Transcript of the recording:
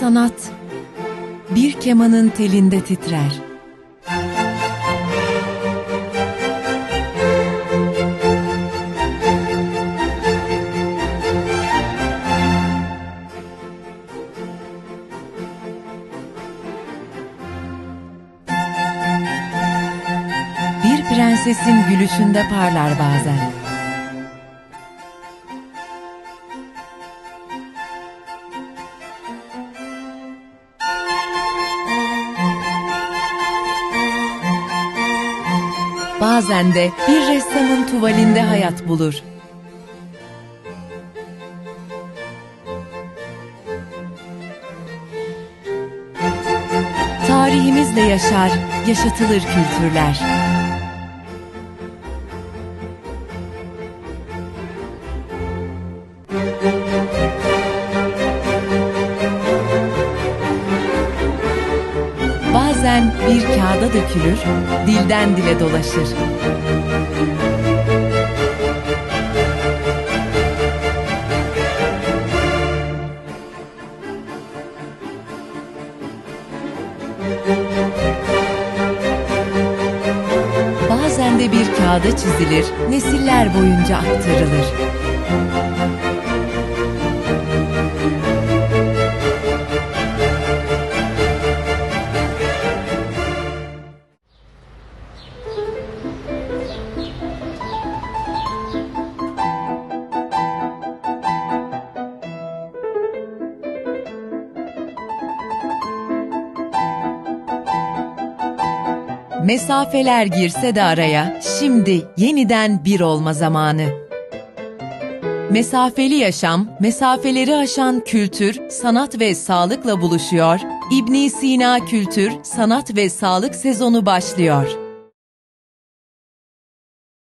sanat bir kemanın telinde titrer. Bir prensesin gülüşünde parlar bazen. Bazen de bir ressamın tuvalinde hayat bulur. Tarihimizle yaşar, yaşatılır kültürler. Bazen bir kağıda dökülür, dilden dile dolaşır. Bazen de bir kağıda çizilir, nesiller boyunca aktarılır. Mesafeler girse de araya, şimdi yeniden bir olma zamanı. Mesafeli yaşam, mesafeleri aşan kültür, sanat ve sağlıkla buluşuyor. İbn Sina Kültür, Sanat ve Sağlık sezonu başlıyor.